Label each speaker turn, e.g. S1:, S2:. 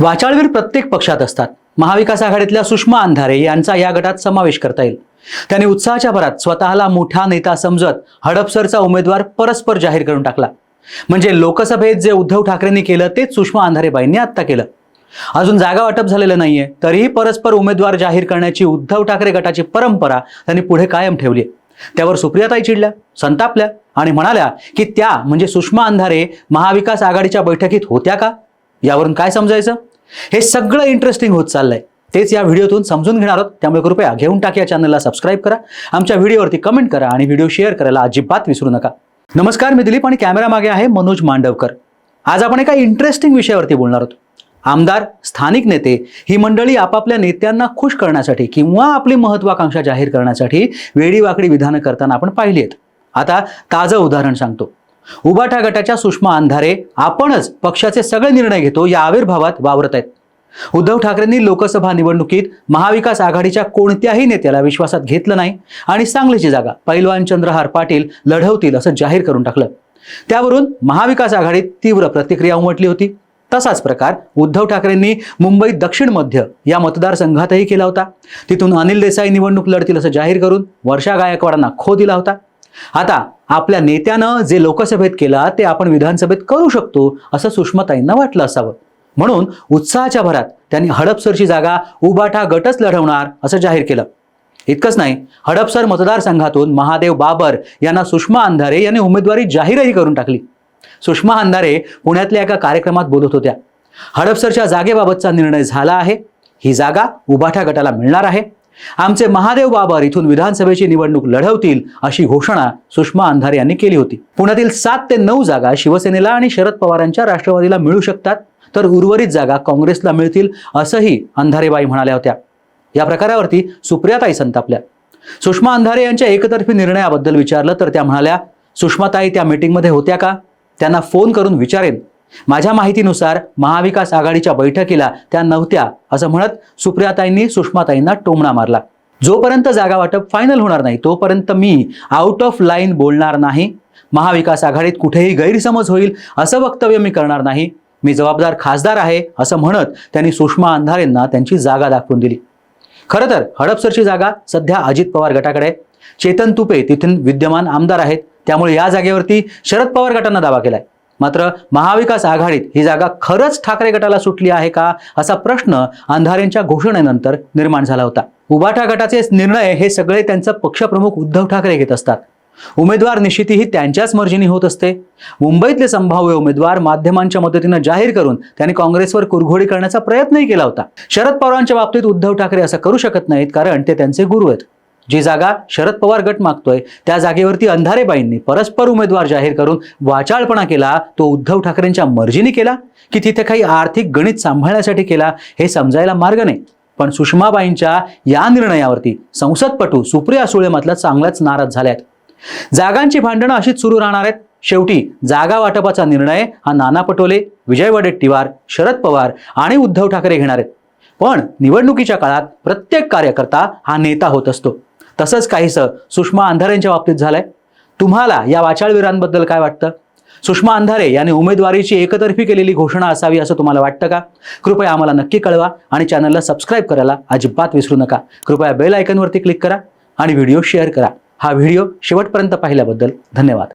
S1: वाचाळवीर प्रत्येक पक्षात असतात. महाविकास आघाडीतल्या सुषमा अंधारे यांचा या गटात समावेश करता येईल. त्यांनी उत्साहाच्या भरात स्वतःला मोठा नेता समजत हडपसरचा उमेदवार परस्पर जाहीर करून टाकला. म्हणजे लोकसभेत जे उद्धव ठाकरेंनी केलं तेच सुषमा अंधारेबाईंनी आत्ता केलं. अजून जागा वाटप झालेलं नाहीये तरीही परस्पर उमेदवार जाहीर करण्याची उद्धव ठाकरे गटाची परंपरा त्यांनी पुढे कायम ठेवली त्यावर सुप्रियाताई चिडल्या संतापल्या आणि म्हणाल्या की त्या म्हणजे सुषमा अंधारे महाविकास आघाडीच्या बैठकीत होत्या का? यावरून काय समजायचं? हे सगळं इंटरेस्टिंग होत चाललंय. तेच या व्हिडिओतून समजून घेणार आहोत. त्यामुळे कृपया घेऊन टाक या चॅनलला सबस्क्राईब करा. आमच्या व्हिडिओवरती कमेंट करा आणि व्हिडिओ शेअर करायला अजिबात विसरू नका. नमस्कार मी दिलीप आणि कॅमेरा मागे आहे मनोज मांडवकर. आज आपण एका इंटरेस्टिंग विषयावरती बोलणार आहोत. आमदार स्थानिक नेते ही मंडळी आपापल्या नेत्यांना खुश करण्यासाठी किंवा आपली महत्वाकांक्षा जाहीर करण्यासाठी वेडीवाकडी विधानं करताना आपण पाहिली आहेत. आता ताजं उदाहरण सांगतो. उबाठा गटाच्या सुषमा अंधारे आपणच पक्षाचे सगळे निर्णय घेतो या आविर्भावात वावरत आहेत. उद्धव ठाकरेंनी लोकसभा निवडणुकीत महाविकास आघाडीच्या कोणत्याही नेत्याला विश्वासात घेतलं नाही आणि सांगलीची जागा पैलवान चंद्रहार पाटील लढवतील असं जाहीर करून टाकलं. त्यावरून महाविकास आघाडीत तीव्र प्रतिक्रिया उमटली होती. तसाच प्रकार उद्धव ठाकरेंनी मुंबई दक्षिण मध्य या मतदारसंघातही केला होता. तिथून अनिल देसाई निवडणूक लढतील असं जाहीर करून वर्षा गायकवाडांना खो दिला होता. आता आपल्या नेत्यानं जे लोकसभेत केला ते आपण विधानसभेत करू शकतो असं सुषमाताईंना वाटलं असावं. म्हणून उत्साहाच्या भरात त्यांनी हडपसरची जागा उबाठा गटच लढवणार असं जाहीर केलं. इतकंच नाही हडपसर मतदारसंघातून महादेव बाबर यांना सुषमा अंधारे यांनी उमेदवारी जाहीरही करून टाकली. सुषमा अंधारे पुण्यातल्या एका कार्यक्रमात बोलत होत्या. हडपसरच्या जागेबाबतचा निर्णय झाला आहे. ही जागा उबाठा गटाला मिळणार आहे. आमचे महादेव बाबर इथून विधानसभेची निवडणूक लढवतील अशी घोषणा सुषमा अंधारे यांनी केली होती. पुण्यातील सात ते नऊ जागा शिवसेनेला आणि शरद पवारांच्या राष्ट्रवादीला मिळू शकतात तर उर्वरित जागा काँग्रेसला मिळतील असंही अंधारेबाई म्हणाल्या होत्या. या प्रकारावरती सुप्रियाताई संतापल्या. सुषमा अंधारे यांच्या एकतर्फी निर्णयाबद्दल विचारलं तर त्या म्हणाल्या सुषमाताई त्या मीटिंगमध्ये होत्या का? त्यांना फोन करून विचारेन. माझ्या माहितीनुसार महाविकास आघाडीच्या बैठकीला त्या नव्हत्या असं म्हणत सुप्रियाताईंनी सुषमाताईंना टोमणा मारला. जोपर्यंत जागा वाटप फायनल होणार नाही तोपर्यंत मी आउट ऑफ लाईन बोलणार नाही. महाविकास आघाडीत कुठेही गैरसमज होईल असं वक्तव्य मी करणार नाही. मी जबाबदार खासदार आहे असं म्हणत त्यांनी सुषमा अंधारेंना त्यांची जागा दाखवून दिली. खरं तर हडपसरची जागा सध्या अजित पवार गटाकडे आहे. चेतन तुपे तिथून विद्यमान आमदार आहेत. त्यामुळे या जागेवरती शरद पवार गटांना दावा केलाय. मात्र महाविकास आघाडीत ही जागा खरंच ठाकरे गटाला सुटली आहे का असा प्रश्न अंधारेंच्या घोषणेनंतर निर्माण झाला होता. उबाठा गटाचे निर्णय हे सगळे त्यांचा पक्षप्रमुख उद्धव ठाकरे घेत असतात. उमेदवार निश्चिती ही त्यांच्याच मर्जीने होत असते. मुंबईतले संभाव्य उमेदवार माध्यमांच्या मदतीनं जाहीर करून त्यांनी काँग्रेसवर कुरघोडी करण्याचा प्रयत्नही केला होता. शरद पवारांच्या बाबतीत उद्धव ठाकरे असं करू शकत नाहीत कारण ते त्यांचे गुरु आहेत. जी जागा शरद पवार गट मागतोय त्या जागेवरती अंधारेबाईंनी परस्पर उमेदवार जाहीर करून वाचाळपणा केला तो उद्धव ठाकरेंच्या मर्जीने केला की तिथे काही आर्थिक गणित सांभाळण्यासाठी केला हे समजायला मार्ग नाही. पण सुषमाबाईंच्या या निर्णयावरती संसदपटू सुप्रिया सुळे मात्र चांगलाच नाराज झाल्यात. जागांची भांडणं अशीच सुरू राहणार आहेत. शेवटी जागा वाटपाचा निर्णय हा नाना पटोले विजय वडेट्टीवार शरद पवार आणि उद्धव ठाकरे घेणार आहेत. पण निवडणुकीच्या काळात प्रत्येक कार्यकर्ता हा नेता होत असतो. तसंच काहीसं सुषमा अंधारेंच्या बाबतीत झालंय. तुम्हाला या वाचाळवीरांबद्दल काय वाटतं? सुषमा अंधारे यांनी उमेदवारीची एकतर्फी केलेली घोषणा असावी असं तुम्हाला वाटतं का? कृपया आम्हाला नक्की कळवा आणि चॅनलला सबस्क्राईब करायला अजिबात विसरू नका. कृपया बेल आयकनवरती क्लिक करा आणि व्हिडिओ शेअर करा. हा व्हिडिओ शेवटपर्यंत पाहिल्याबद्दल धन्यवाद.